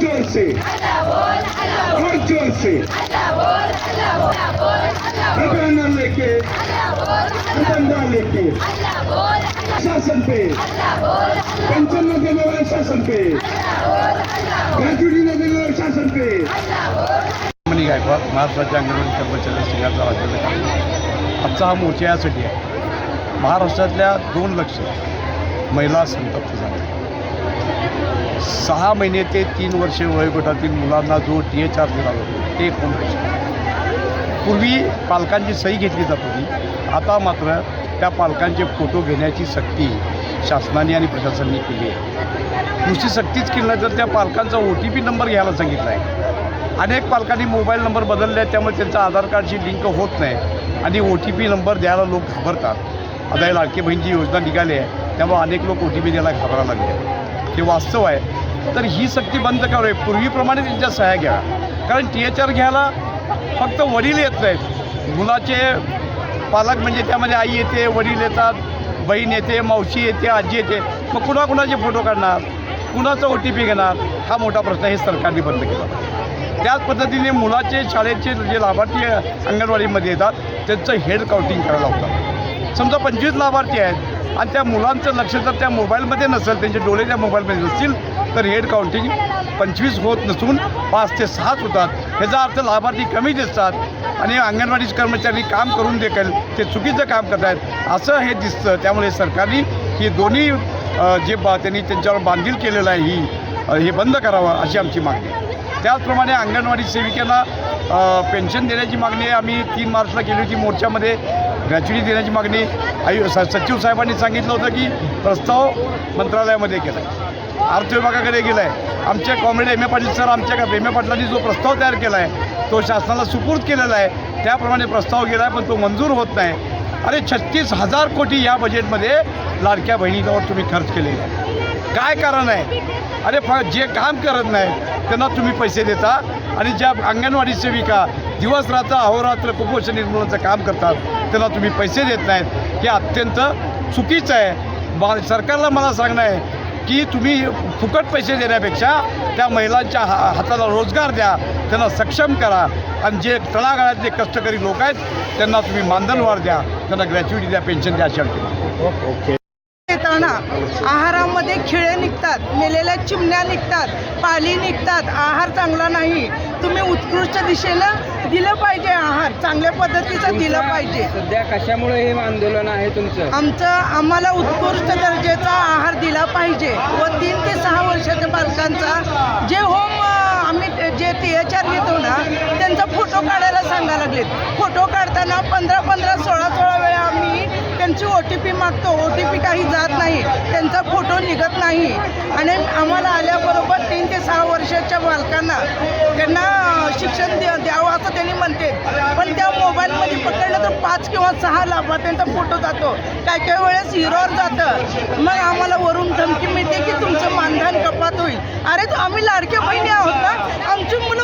जोर से और जोर से ठिकाना लेके डंडा लेके शासन पे पेंशन न देने वाले शासन पे ग्रॅच्युटी न देने वाले शासन पे मनी गायकवाड महाराष्ट्राचे अंगणवाडी कर्मचारी संघाचा राज्याध्यक्ष आजचा हा मोर्चा यासाठी आहे. महाराष्ट्रातल्या दोन लक्ष. महिला संतप्त झाल्या. सहा महिने ते तीन वर्षे वयोगटातील मुलांना जो टी एच आर दिला जातो ते एक पूर्वी पालकांची सही घेतली जात होती. आता मात्र त्या पालकांचे फोटो घेण्याची सक्ती शासनाने आणि प्रशासनाने केली आहे. नुसती सक्तीच केली नाही तर त्या पालकांचा ओ टी पी नंबर घ्यायला सांगितला आहे. अनेक पालकांनी मोबाईल नंबर बदलले आहेत त्यामुळे त्यांचा आधार कार्डशी लिंक होत नाही आणि ओ टी पी नंबर द्यायला लोक घाबरतात. आता लाडके लाडकी बहीणची योजना निघाली आहे त्यामुळे अनेक लोक ओ टी पी द्यायला घाबरायला लागले हे वास्तव आहे तर ही सक्ती बंद करावी पूर्वीप्रमाणे त्यांच्या सह्या घ्या. कारण टी एच आर घ्यायला फक्त वडील येत नाहीत. मुलाचे पालक म्हणजे त्यामध्ये आई येते वडील येतात बहीण येते मावशी येते आजी येते. मग कुणा कुणाचे फोटो काढणार? कुणाचा ओ टी पी घेणार? हा मोठा प्रश्न हे सरकारने बंद केला. त्याच पद्धतीने मुलाचे शाळेचे जे लाभार्थी अंगणवाडीमध्ये येतात त्यांचं हेड काउंटिंग करायला होतं समजा पंचवीस लाभार्थी आहेत आणि त्या मुलांचं लक्ष जर त्या मोबाईलमध्ये नसेल त्यांचे डोळे त्या मोबाईलमध्ये नसतील तर हेड काउंटिंग पंचवीस होत नसून पाच ते सहाच होतात. ह्याचा अर्थ लाभार्थी कमी दिसतात आणि अंगणवाडी कर्मचारी काम करून देखील ते चुकीचं काम करत आहेत असं हे दिसतं. त्यामुळे सरकारने ही दोन्ही जे बा त्यांनी त्यांच्यावर बांधील केलेलं आहे ही हे बंद करावं अशी आमची मागणी आहे. त्याचप्रमाणे अंगणवाडी सेविकांना पेन्शन देण्याची मागणी आम्ही तीन मार्चला केली होती मोर्चामध्ये. ग्रॅच्युटी देण्याची मागणी आयु स सचिव साहेबांनी सांगितलं होतं की प्रस्ताव मंत्रालयामध्ये केला आहे अर्थ विभागाकडे गेला आहे आमचे comrade M A Patil sir आमच्या एम ए पाटलांनी जो प्रस्ताव तयार केला आहे तो शासनाला सुपूर्द केलेला आहे. त्याप्रमाणे प्रस्ताव गेला आहे पण तो मंजूर होत नाही. अरे छत्तीस हजार कोटी या बजेटमध्ये लाडक्या बहिणीजवळ तुम्ही खर्च केले आहे. काय कारण आहे? अरे फ जे काम करत नाही त्यांना तुम्ही पैसे देता आणि ज्या अंगणवाडी सेविका दिवस रात्र अहोरात्र कुपोषण निर्मूलनाचं काम करतात त्यांना तुम्ही पैसे देत नाहीत. हे अत्यंत चुकीचं आहे. बा सरकारला मला सांगणं आहे की तुम्ही फुकट पैसे देण्यापेक्षा त्या महिलांच्या हा हाताला रोजगार द्या त्यांना सक्षम करा आणि जे तळागाळातले कष्टकरी लोक आहेत त्यांना तुम्ही मानधनवाढ द्या त्यांना ग्रॅच्युटी द्या पेन्शन द्या अशा ओके. येताना आहारामध्ये खिळे निघतात मेलेल्या चिमण्या निघतात पाली निघतात. आहार चांगला नाही. तुम्ही उत्कृष्ट दिशेनं दिलं पाहिजे आहार. चांगल्या पद्धतीचं दिलं पाहिजे. सध्या कशामुळे हे आंदोलन आहे तुमचं? आमचं आम्हाला उत्कृष्ट दर्जाचा आहार दिला पाहिजे. व तीन ते सहा वर्षाच्या बालकांचा जे होम आम्ही जे टी एच आर घेतो ना त्यांचा फोटो काढायला सांगायला लागलेत. फोटो काढताना पंधरा पंधरा सोळा सोळा वेळा आम्ही त्यांची ओ टी पी मागतो. ओ टी पी काही जात नाही त्यांचा फोटो निघत नाही आणि आम्हाला आल्याबरोबर तीन ते सहा वर्षाच्या बालकांना त्यांना शिक्षण द्यावं असं त्यांनी म्हणते. पण त्या मोबाईलमध्ये पकडलं तर पाच किंवा सहा लाभार्थ्यांचा फोटो जातो. काय काही वेळेस हिरोवर जातं. मग आम्हाला वरून धमकी मिळते की तुमचं मानधन कपात होईल. अरे तो आम्ही लाडक्या बहिणी आहोत ना. आमची मुलं